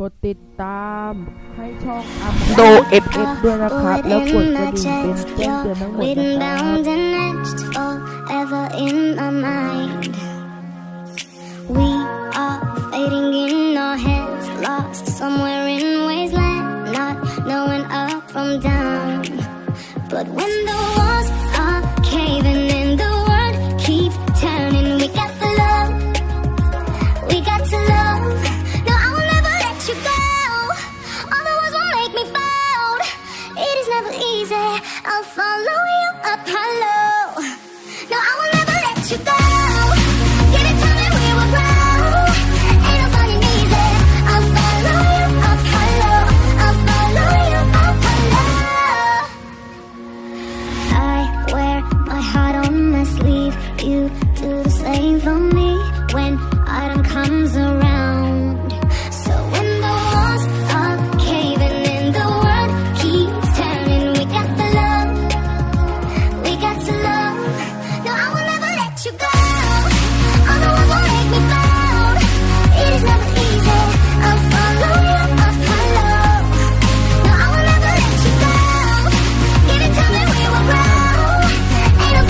กดติดตามให้ช่องอัพโดเอฟเอฟด้วยนะครับ fading in our heads, lost somewhere in wasteland, not knowing up from down. But when the I'll follow you.